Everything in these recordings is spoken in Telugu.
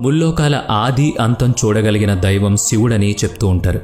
ముల్లోకాల ఆది అంతం చూడగలిగిన దైవం శివుడని చెప్తూ ఉంటారు.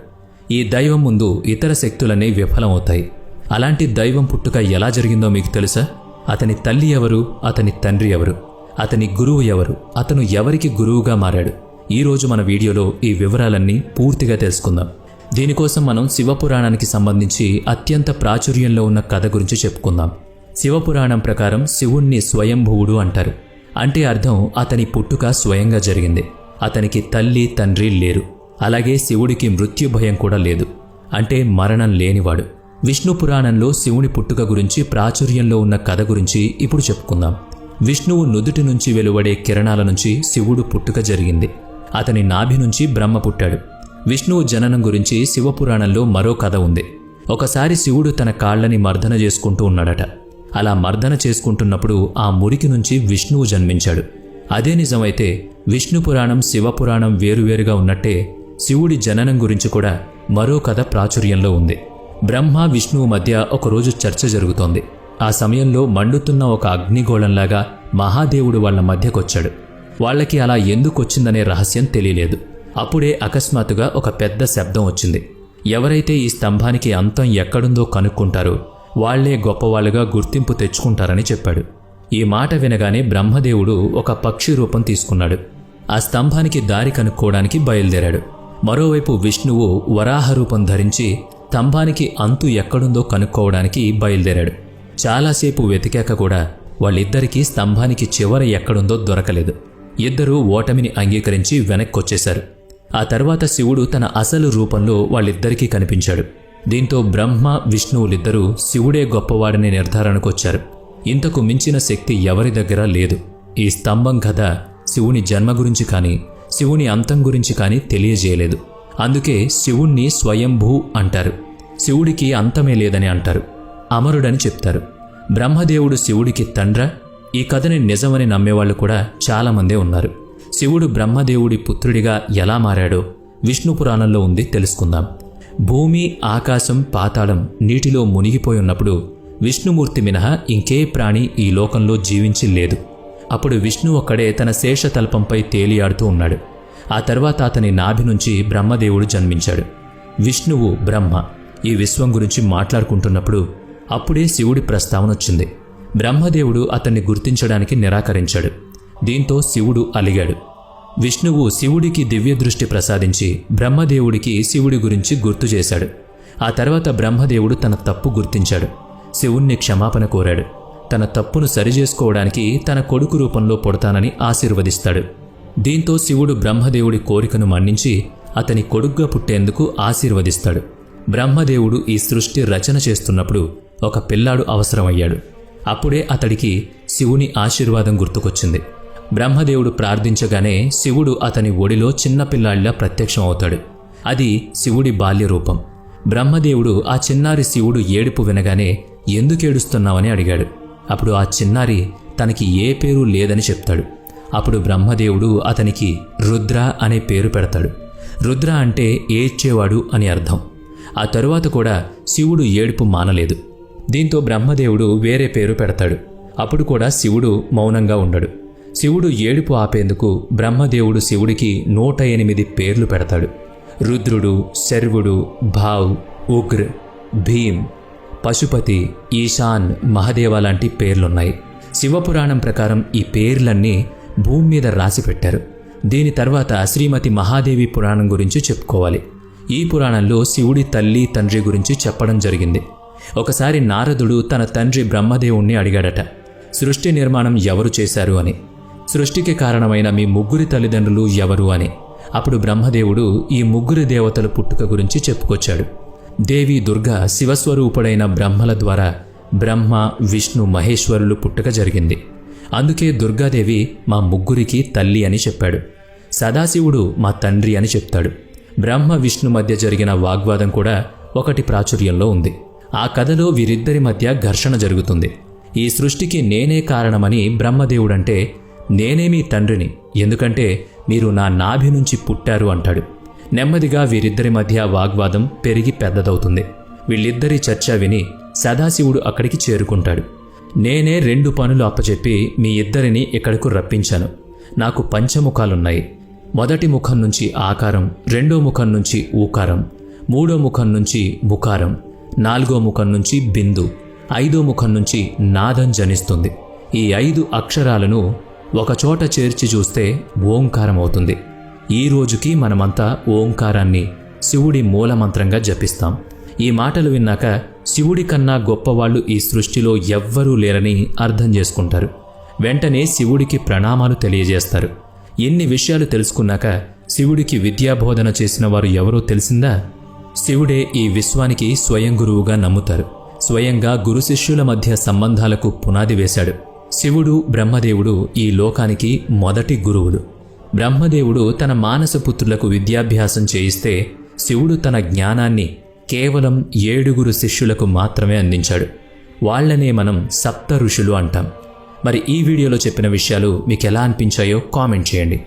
ఈ దైవం ముందు ఇతర శక్తులన్నీ విఫలమవుతాయి. అలాంటి దైవం పుట్టుక ఎలా జరిగిందో మీకు తెలుసా? అతని తల్లి ఎవరు? అతని తండ్రి ఎవరు? అతని గురువు ఎవరు? అతను ఎవరికి గురువుగా మారాడు? ఈరోజు మన వీడియోలో ఈ వివరాలన్నీ పూర్తిగా తెలుసుకుందాం. దీనికోసం మనం శివపురాణానికి సంబంధించి అత్యంత ప్రాచుర్యంలో ఉన్న కథ గురించి చెప్పుకుందాం. శివపురాణం ప్రకారం శివుణ్ణి స్వయంభువుడు అంటారు. అంటే అర్థం అతని పుట్టుక స్వయంగా జరిగింది. అతనికి తల్లి తండ్రి లేరు. అలాగే శివుడికి మృత్యు భయం కూడా లేదు. అంటే మరణం లేనివాడు. విష్ణు పురాణంలో శివుని పుట్టుక గురించి ప్రాచుర్యంలో ఉన్న కథ గురించి ఇప్పుడు చెప్పుకుందాం. విష్ణువు నుదుటి నుంచి వెలువడే కిరణాల నుంచి శివుడు పుట్టుక జరిగింది. అతని నాభి నుంచి బ్రహ్మ పుట్టాడు. విష్ణువు జననం గురించి శివపురాణంలో మరో కథ ఉంది. ఒకసారి శివుడు తన కాళ్ళని మర్దన చేసుకుంటూ ఉన్నాడట. అలా మర్దన చేసుకుంటున్నప్పుడు ఆ మురికి నుంచి విష్ణువు జన్మించాడు. అదే నిజమైతే విష్ణు పురాణం శివపురాణం వేరువేరుగా ఉన్నట్టే శివుడి జననం గురించి కూడా మరో కథ ప్రాచుర్యంలో ఉంది. బ్రహ్మ విష్ణువు మధ్య ఒకరోజు చర్చ జరుగుతోంది. ఆ సమయంలో మండుతున్న ఒక అగ్నిగోళంలాగా మహాదేవుడు వాళ్ళ మధ్యకొచ్చాడు. వాళ్ళకి అలా ఎందుకొచ్చిందనే రహస్యం తెలియలేదు. అప్పుడే అకస్మాత్తుగా ఒక పెద్ద శబ్దం వచ్చింది. ఎవరైతే ఈ స్తంభానికి అంతం ఎక్కడుందో కనుక్కుంటారో వాళ్ళే గొప్పవాళ్ళుగా గుర్తింపు తెచ్చుకుంటారని చెప్పాడు. ఈ మాట వినగానే బ్రహ్మదేవుడు ఒక పక్షి రూపం తీసుకున్నాడు. ఆ స్తంభానికి దారి కనుక్కోవడానికి బయలుదేరాడు. మరోవైపు విష్ణువు వరాహ రూపం ధరించి స్తంభానికి అంతు ఎక్కడుందో కనుక్కోవడానికి బయలుదేరాడు. చాలాసేపు వెతికాక కూడా వాళ్ళిద్దరికీ స్తంభానికి చివర ఎక్కడుందో దొరకలేదు. ఇద్దరూ ఓటమిని అంగీకరించి వెనక్కొచ్చేశారు. ఆ తర్వాత శివుడు తన అసలు రూపంలో వాళ్ళిద్దరికీ కనిపించాడు. దీంతో బ్రహ్మ విష్ణువులిద్దరూ శివుడే గొప్పవాడని నిర్ధారణకొచ్చారు. ఇంతకు మించిన శక్తి ఎవరి దగ్గర లేదు. ఈ స్తంభం కథ శివుని జన్మ గురించి కానీ శివుని అంతం గురించి కానీ తెలియజేయలేదు. అందుకే శివుణ్ణి స్వయంభూ అంటారు. శివుడికి అంతమే లేదని అంటారు. అమరుడని చెప్తారు. బ్రహ్మదేవుడు శివుడికి తండ్ర. ఈ కథని నిజమని నమ్మేవాళ్ళు కూడా చాలామందే ఉన్నారు. శివుడు బ్రహ్మదేవుడి పుత్రుడిగా ఎలా మారాడో విష్ణు పురాణంలో ఉంది తెలుసుకుందాం. భూమి ఆకాశం పాతాళం నీటిలో మునిగిపోయి ఉన్నప్పుడు విష్ణుమూర్తి మినహా ఇంకే ప్రాణి ఈ లోకంలో జీవించి లేదు. అప్పుడు విష్ణు ఒక్కడే తన శేషతల్పంపై తేలియాడుతూ ఉన్నాడు. ఆ తర్వాత అతని నాభి నుంచి బ్రహ్మదేవుడు జన్మించాడు. విష్ణువు బ్రహ్మ ఈ విశ్వం గురించి మాట్లాడుకుంటున్నప్పుడు అప్పుడే శివుడి ప్రస్తావన వచ్చింది. బ్రహ్మదేవుడు అతన్ని గుర్తించడానికి నిరాకరించాడు. దీంతో శివుడు అలిగాడు. విష్ణువు శివుడికి దివ్య దృష్టి ప్రసాదించి బ్రహ్మదేవుడికి శివుడి గురించి గుర్తు చేశాడు. ఆ తర్వాత బ్రహ్మదేవుడు తన తప్పు గుర్తించాడు. శివుణ్ణి క్షమాపణ కోరాడు. తన తప్పును సరిచేసుకోవడానికి తన కొడుకు రూపంలో పుడతానని ఆశీర్వదిస్తాడు. దీంతో శివుడు బ్రహ్మదేవుడి కోరికను మన్నించి అతని కొడుగ్గా పుట్టేందుకు ఆశీర్వదిస్తాడు. బ్రహ్మదేవుడు ఈ సృష్టి రచన చేస్తున్నప్పుడు ఒక పిల్లాడు అవసరమయ్యాడు. అప్పుడే అతడికి శివుని ఆశీర్వాదం గుర్తుకొచ్చింది. బ్రహ్మదేవుడు ప్రార్థించగానే శివుడు అతని ఒడిలో చిన్న పిల్లాడిలా ప్రత్యక్షం అవుతాడు అది శివుడి బాల్య రూపం. బ్రహ్మదేవుడు ఆ చిన్నారి శివుడు ఏడుపు వినగానే ఎందుకేడుస్తున్నావని అడిగాడు. అప్పుడు ఆ చిన్నారి తనకి ఏ పేరు లేదని చెప్తాడు. అప్పుడు బ్రహ్మదేవుడు అతనికి రుద్ర అనే పేరు పెడతాడు. రుద్ర అంటే ఏడ్చేవాడు అని అర్థం. ఆ తరువాత కూడా శివుడు ఏడుపు మానలేదు. దీంతో బ్రహ్మదేవుడు వేరే పేరు పెడతాడు. అప్పుడు కూడా శివుడు మౌనంగా ఉండడు. శివుడు ఏడుపు ఆపేందుకు బ్రహ్మదేవుడు శివుడికి నూట ఎనిమిది పేర్లు పెడతాడు. రుద్రుడు శర్వుడు భావ్ ఉగ్ర్ భీమ్ పశుపతి ఈశాన్ మహదేవ లాంటి పేర్లున్నాయి. శివపురాణం ప్రకారం ఈ పేర్లన్నీ భూమి మీద రాసి పెట్టారు. దీని తర్వాత శ్రీమతి మహాదేవి పురాణం గురించి చెప్పుకోవాలి. ఈ పురాణంలో శివుడి తల్లి తండ్రి గురించి చెప్పడం జరిగింది. ఒకసారి నారదుడు తన తండ్రి బ్రహ్మదేవుణ్ణి అడిగాడట. సృష్టి నిర్మాణం ఎవరు చేశారు అని. సృష్టికి కారణమైన మీ ముగ్గురి తల్లిదండ్రులు ఎవరు అని. అప్పుడు బ్రహ్మదేవుడు ఈ ముగ్గురి దేవతల పుట్టుక గురించి చెప్పుకొచ్చాడు. దేవి దుర్గా శివస్వరూపుడైన బ్రహ్మల ద్వారా బ్రహ్మ విష్ణు మహేశ్వరులు పుట్టుక జరిగింది. అందుకే దుర్గాదేవి మా ముగ్గురికి తల్లి అని చెప్పాడు. సదాశివుడు మా తండ్రి అని చెప్తాడు. బ్రహ్మ విష్ణు మధ్య జరిగిన వాగ్వాదం కూడా ఒకటి ప్రాచుర్యంలో ఉంది. ఆ కథలో వీరిద్దరి మధ్య ఘర్షణ జరుగుతుంది. ఈ సృష్టికి నేనే కారణమని బ్రహ్మదేవుడంటే నేనే మీ తండ్రిని ఎందుకంటే మీరు నా నాభి నుంచి పుట్టారు అంటాడు. నెమ్మదిగా వీరిద్దరి మధ్య వాగ్వాదం పెరిగి పెద్దదవుతుంది. వీళ్ళిద్దరి చర్చ విని సదాశివుడు అక్కడికి చేరుకుంటాడు. నేనే రెండు పనులు అప్పచెప్పి మీ ఇద్దరిని ఇక్కడకు రప్పించాను. నాకు పంచముఖాలున్నాయి. మొదటి ముఖం నుంచి ఆకారం రెండో ముఖం నుంచి ఊకారం మూడో ముఖం నుంచి ముకారం నాలుగో ముఖం నుంచి బిందు ఐదో ముఖం నుంచి నాదం జనిస్తుంది. ఈ ఐదు అక్షరాలను ఒకచోట చేర్చి చూస్తే ఓంకారం అవుతుంది ఈ రోజుకి మనమంతా ఓంకారాన్ని శివుడి మూలమంత్రంగా జపిస్తాం. ఈ మాటలు విన్నాక శివుడి కన్నా గొప్పవాళ్ళు ఈ సృష్టిలో ఎవ్వరూ లేరని అర్థం చేసుకుంటారు. వెంటనే శివుడికి ప్రణామాలు తెలియజేస్తారు. ఎన్ని విషయాలు తెలుసుకున్నాక శివుడికి విద్యాబోధన చేసిన వారు ఎవరో తెలిసిందా? శివుడే ఈ విశ్వానికి స్వయం గురువుగా నమ్ముతారు. స్వయంగా గురు శిష్యుల మధ్య సంబంధాలకు పునాది వేశాడు. శివుడు బ్రహ్మదేవుడు ఈ లోకానికి మొదటి గురువులు. బ్రహ్మదేవుడు తన మానసపుత్రులకు విద్యాభ్యాసం చేయిస్తే శివుడు తన జ్ఞానాన్ని కేవలం ఏడుగురు శిష్యులకు మాత్రమే అందించాడు. వాళ్ళనే మనం సప్త ఋషులు అంటాం. మరి ఈ వీడియోలో చెప్పిన విషయాలు మీకు ఎలా అనిపించాయో కామెంట్ చేయండి.